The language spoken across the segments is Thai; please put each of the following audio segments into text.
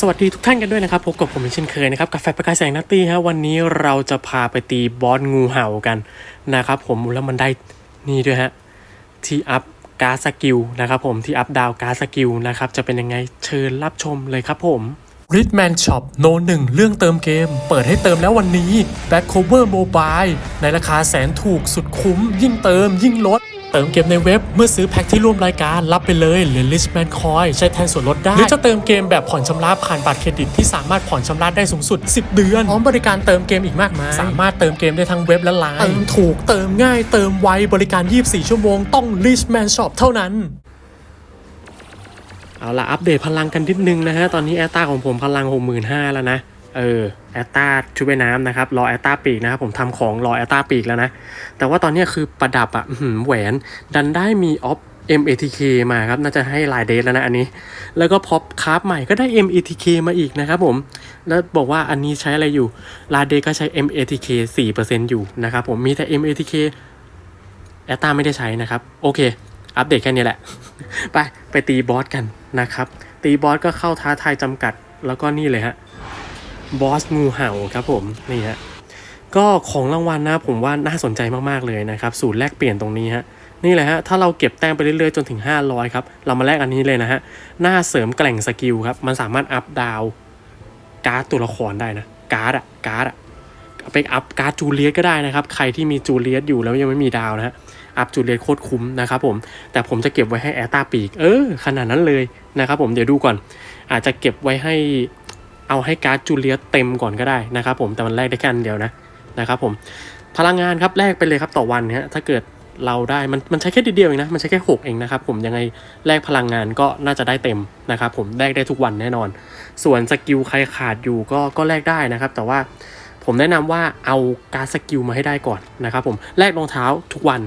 สวัสดีทุกท่านกันด้วยนะครับ พบกับผมเช่นเคยนะครับกับแฟประกายแสงนัตตี้ฮะวันนี้เราจะพาไปตีบอสงูเห่ากันนะครับผมแล้วมันได้นี่ด้วยฮะที่อัพการ์สกิลนะครับผมที่อัพดาวการ์สกิลนะครับจะเป็นยังไงเชิญรับชมเลยครับผม r i d m a n Shop โนหนึ่งเรื่องเติมเกม เปิดให้เติมแล้ววันนี้ Back Cover Mobile ในราคาแสนถูกสุดคุ้ม ยิ่งเติมยิ่งลด เติมเกมในเว็บเมื่อซื้อแพ็คที่ร่วมรายการรับไปเลยเหรียญ Richman Coin ใช้แทนส่วนลดได้ หรือจะเติมเกมแบบผ่อนชำระผ่านบัตรเครดิตที่สามารถผ่อนชำระได้สูงสุด 10 เดือนพร้อมบริการเติมเกมอีกมากมาย สามารถเติมเกมได้ทั้งเว็บและไลน์เติมถูกเติมง่ายเติมไวบริการ 24 ชั่วโมงต้อง Richman Shop เท่านั้นเอาละอัปเดตพลังกันนิดนึงนะฮะ ตอนนี้แอตตาของผมพลัง 65,000 แล้วนะ เออแอตตาชุดว่ายน้ำนะครับรอแอตตาปีกนะครับผมทำของรอแอตตาปีกแล้วนะ แต่ว่าตอนนี้คือประดับอะหือแหวนดันได้มีออฟ MATK มาครับ น่าจะให้ลายเดทแล้วนะอันนี้ แล้วก็พอปคราฟใหม่ก็ได้ MATK มาอีกนะครับผม แล้วบอกว่าอันนี้ใช้อะไรอยู่ลายเดก็ใช้ MATK 4%อยู่นะครับผมมีแต่ MATK แอตตาไม่ได้ใช้นะครับ โอเค อัปเดตแค่นี้แหละ ไป ไปตีบอสกันนะครับ ตีบอสก็เข้าท้าทายจำกัดแล้วก็นี่เลยฮะ บอสงูเห่าครับผมนี่ฮะก็ของรางวัลนะผมว่าน่าสนใจมากๆเลยนะครับสูตรแลกเปลี่ยนตรงนี้ฮะนี่แหละฮะถ้าเราเก็บแต้มไปเรื่อยๆจนถึง 500ครับเรามาแลกอันนี้เลยนะฮะหน้าเสริมแกล่งสกิลครับมันสามารถอัพดาวการ์ดตัวละครได้นะการ์ดอะการ์ดอะไปอัพการ์ดจูเลียสก็ได้นะครับ ใครที่มีจูเลียสอยู่แล้วยังไม่มีดาวนะฮะอัพจูเลียตโคตรคุ้มนะครับผมแต่ผมจะเก็บไว้ให้แอตตาปีก เออขนาดนั้นเลยนะครับผมเดี๋ยวดูก่อน อาจจะเก็บไว้ให้ เอาให้การ์ดจูเลียเต็มก่อนก็ได้นะครับผมแต่มันแลกได้แค่อันเดียวนะนะครับผมพลังงานครับแลกไปเลยครับต่อวันฮะถ้าเกิดเราได้มันมันใช้แค่นิเดียวเองนะมันใช้แค่ 6 เองนะครับผมยังไงแลกพลังงานก็น่าจะได้เต็มนะครับผมแลกได้ทุกวันแน่นอน ส่วนสกิลใครขาดอยู่ก็ก็แลกได้นะครับ แต่ว่าผมแนะนำว่าเอาการดสกิลมาให้ได้ก่อนนะครับผมแลกรองเท้าทุกวัน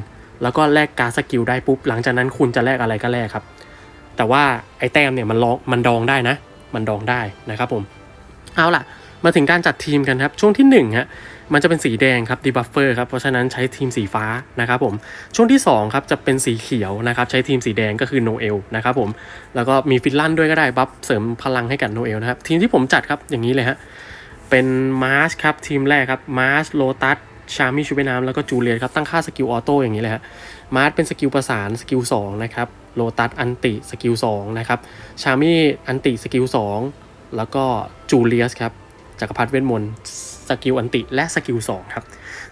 แล้วก็แลกการดสกิลได้ปุ๊บหลังจากนั้นคุณจะแลกอะไรก็แลกครับ แต่ว่าไอ้แต้มเนี่ยมันลองมันดองได้นะ มันดองได้นะครับผม เอาล่ะ มาถึงการจัดทีมกันครับ ช่วงที่1ฮะมันจะเป็นสีแดงครับดีบัฟเฟอร์ครับเพราะฉะนั้นใช้ทีมสีฟ้านะครับผมช่วงที่2ครับจะเป็นสีเขียวนะครับใช้ทีมสีแดงก็คือโนเอลนะครับผมแล้วก็มีฟินลันด้วยก็ได้บัฟเสริมพลังให้กับโนเอลนะครับทีมที่ผมจัดครับอย่างนี้เลยฮะเป็นมาร์ชครับทีมแรกครับมาร์ชโลตัสชามิชูเปน้ำแล้วก็จูเลียนครับตั้งค่าสกิลออโต้อย่างนี้เลยฮะมาร์ชเป็นสกิลประสานสกิล2นะครับโลตัสอันติสกิล2นะครับชามิอันติสกิล2 แล้วก็จูเลียสครับจักรพรรดิเวทมนต์สกิลอันติ และสกิล2ครับ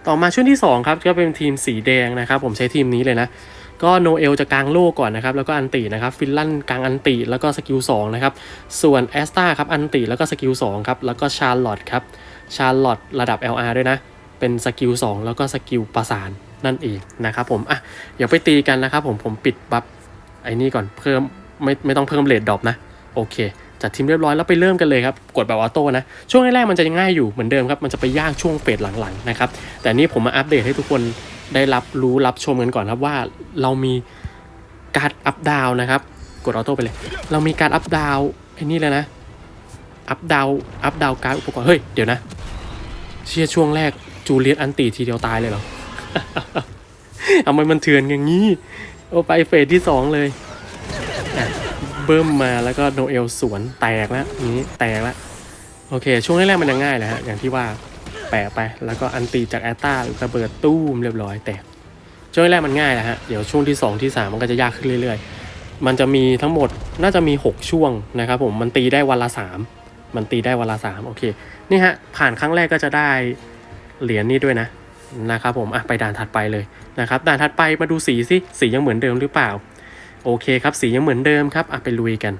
ต่อมาช่วงที่2ครับก็เป็นทีมสีแดงนะครับ ผมใช้ทีมนี้เลยนะ ก็โนเอลจะกลางโล่ก่อนนะครับ แล้วก็อันตินะครับฟินลันกลางอันติ แล้วก็สกิล2นะครับ ส่วนแอสตาครับอันติแล้วก็สกิล2ครับ แล้วก็ชาร์ลอตครับชาร์ลอตระดับ LR ด้วยนะ เป็นสกิล2แล้วก็สกิลประสานนั่นเองนะครับผม อะ เดี๋ยวไปตีกันนะครับผม ผมปิดบัฟไอ้นี่ก่อนเพิ่มไม่ไม่ต้องเพิ่มเลดดรอปนะ โอเค จัดทีมเรียบร้อยแล้วไปเริ่มกันเลยครับกดแบบออโต้นะช่วงแรกๆมันจะง่ายอยู่เหมือนเดิมครับมันจะไปยากช่วงเฟสหลังๆนะครับแต่นี่ผมมาอัปเดตให้ทุกคนได้รับรู้รับชมกันก่อนครับว่าเรามีการอัพดาวนะครับกดออโต้ไปเลย เรามีการอัพดาวไอ้นี่เลยนะอัพดาวอัพดาวการอุปกรณ์เฮ้ยเดี๋ยวนะ เชียช่วงแรกจูเลียตอันตีทีเดียวตายเลยเหรอทำไมมันเถื่อนอย่างนี้ โอ้ไปเฟสที่สองเลย เบิ้มมาแล้วก็โนเอลสวนแตกแล้วนี้แตกแล้วโอเค ช่วงแรกๆมันยังง่ายแหละฮะอย่างที่ว่าแปะไปแล้วก็อันตีจากแอตตาระเบิดตู้มเรียบร้อยแตกช่วงแรกมันง่ายแหละฮะเดี๋ยวช่วงที่ 2 ที่ 3 มันก็จะยากขึ้นเรื่อย ๆ มันจะมีทั้งหมดน่าจะมี 6 ช่วงนะครับผมมันตีได้วันละ 3 มันตีได้วันละ 3 โอเคนี่ฮะผ่านครั้งแรกก็จะได้เหรียญนี้ด้วยนะนะครับผมอะไปด่านถัดไปเลยนะครับด่านถัดไปมาดูสีสิสียังเหมือนเดิมหรือเปล่า โอเคครับ สียังเหมือนเดิมครับอะไปลุยกัน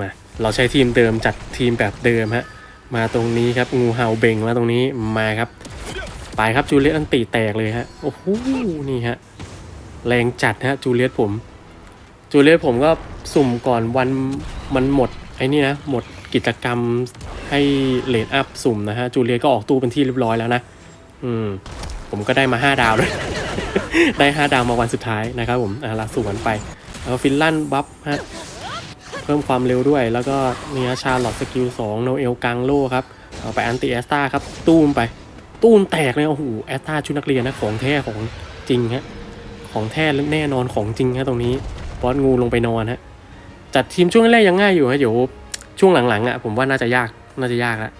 มา เราใช้ทีมเดิมจัดทีมแบบเดิมฮะ มาตรงนี้ครับ งูเห่าเบ่งมาตรงนี้มาครับ ไปครับจูเลียตอันตีแตกเลยฮะ โอ้โห นี่ฮะ แรงจัดฮะจูเลียตผม จูเลียตผมก็สุ่มก่อนวันมันหมดไอ้นี่นะ หมดกิจกรรมให้เลดอัพสุ่มนะฮะ จูเลียตก็ออกตู้เป็นที่เรียบร้อยแล้วนะ อืม ผมก็ได้มา 5 ดาวเลย ได้ 5 ดาวมาวันสุดท้ายนะครับผมอะละสวนไปแล้วฟินลันบัฟฮะเพิ่มความเร็วด้วย แล้วก็เนี่ฮะชาลอตสกิล2โนเอลกลางโลครับเอาไปอันติแอสตาครับตูมไป ตู้มแตกเลยโอ้โหแอตตาชุดนักเรียนนะของแท้ของจริงฮะของแท้แน่นอนของจริงฮะตรงนี้บอสงูลงไปนอนฮะจัดทีมช่วงแรกยังง่ายอยู่ฮะเดี๋ยวช่วงหลังๆอะผมว่าน่าจะยากน่าจะยากแล้ว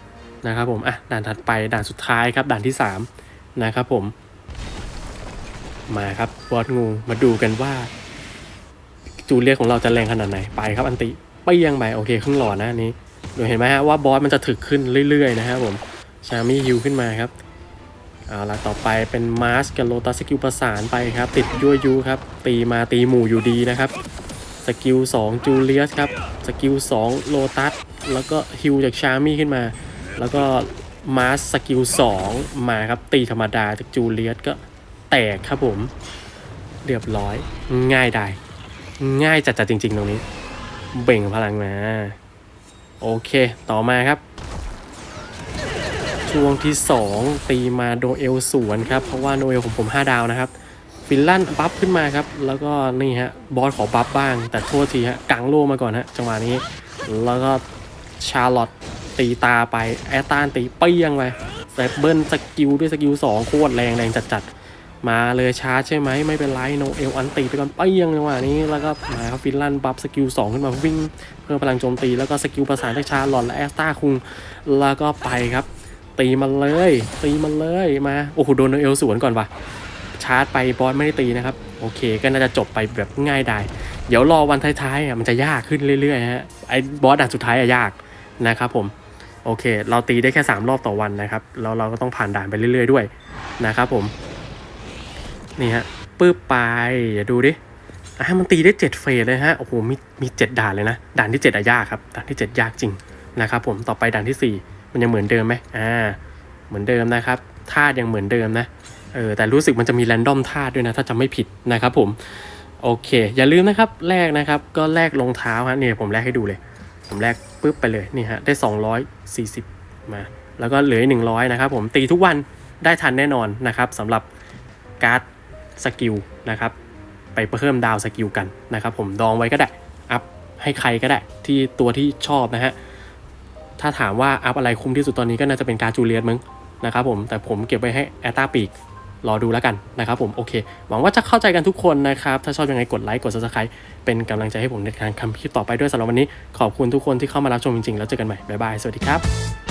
นะครับผมอะด่านถัดไปด่านสุดท้ายครับด่านที่สามนะครับผม มาครับบอสงูมาดูกันว่า จูเลียสของเราจะแรงขนาดไหนไปครับอันติไปยังไปโอเคครึ่งหลอดนะนี้ดี๋ยวเห็นไหมฮะว่าบอสมันจะถึกขึ้นเรื่อยๆนะครับผมชามี่ฮิวขึ้นมาครับเอาละต่อไปเป็นมาร์สกับโลตัสสกิลประสานไปครับ ติดยั่วยุครับ ตีมาตีหมู่อยู่ดีนะครับสกิล2จูเลียสครับสกิล2โลตัสแล้วก็ฮิวจากชามี่ขึ้นมา แล้วก็มาร์สสกิล2มาครับตีธรรมดาจากจูเลียสก็ แตกครับผม เรียบร้อย ง่ายได้ ง่ายจัดๆจริง ๆ ตรงนี้ เบ่งพลังมา โอเค ต่อมาครับ ช่วงที่ 2 ตีมาโดเอลสวนครับ เพราะว่าโนเอลของผม 5 ดาวนะครับ ฟินแลนด์บัฟขึ้นมาครับ แล้วก็นี่ฮะ บอสขอบัฟบ้าง แต่โทษทีฮะกังโลมาก่อนฮะจังหวะนี้ แล้วก็ชาร์ลอตตีตาไป แอตตานตีเปี้ยงไปแซบเบิลสกิลด้วยสกิล2โคตรแรงแรงจัดๆ มาเลยชาร์จใช่ไหมไม่เป็นไรโนเอลอันตีไปก่อนเปี้ยงจังหวะนี้แล้วก็มาครับฟินแลนด์บัฟสกิล2ขึ้นมาวิ่งเพิ่มพลังโจมตีแล้วก็สกิลประสานจากชาร์ลอตและแอสตาคุงแล้วก็ไปครับ ตีมันเลย ตีมันเลยมาโอ้โหโดนโนเอลสวนก่อนว่ะชาร์จไปบอสไม่ได้ตีนะครับโอเค ก็น่าจะจบไปแบบง่ายได้เดี๋ยวรอวันท้ายๆอะมันจะยากขึ้นเรื่อยๆฮะไอ้บอสด่านสุดท้ายอะยากนะครับผมโอเค เราตีได้แค่ 3 รอบต่อวันนะครับแล้วเราก็ต้องผ่านด่านไปเรื่อย ๆ ด้วยนะครับผม นี่ฮะปื๊บไปอย่าดูดิอะมันตีได้7เฟสเลยฮะโอ้โหมีมี7ด่านเลยนะด่านที่7อะยากครับด่านที่ 7 ยากจริงนะครับผมต่อไปด่านทีสี่ 4 มันยังเหมือนเดิมไหมอ่าเหมือนเดิมนะครับธาตุยังเหมือนเดิมนะเออแต่รู้สึกมันจะมีแรนดอมธาตุด้วยนะ ถ้าจำไม่ผิดนะครับผมโอเค อย่าลืมนะครับแรกนะครับก็แลกรองเท้าฮะเนี่ยผมแลกให้ดูเลย ผมแลกปุ๊บไปเลยนี่ฮะได้ 240 มา แล้วก็เหลือหนึ่งร้อยนะครับผมตีทุกวันได้ทันแน่นอนนะครับสำหรับการ์ด สกิลนะครับไปเพิ่มดาวสกิลกันนะครับผมดองไว้ก็ได้ อัพให้ใครก็ได้ที่ตัวที่ชอบนะฮะถ้าถามว่าอัพอะไรคุ้มที่สุดตอนนี้ก็น่าจะเป็นการจูเลียสมึงนะครับผมแต่ผมเก็บไว้ให้แอตตาปีกรอดูแล้วกันนะครับผมโอเค หวังว่าจะเข้าใจกันทุกคนนะครับ ถ้าชอบยังไงกดไลค์กด subscribe เป็นกำลังใจให้ผมในการทำคลิปต่อไปด้วยสำหรับวันนี้ ขอบคุณทุกคนที่เข้ามารับชมจริงๆ แล้วเจอกันใหม่ บ๊ายบาย สวัสดีครับ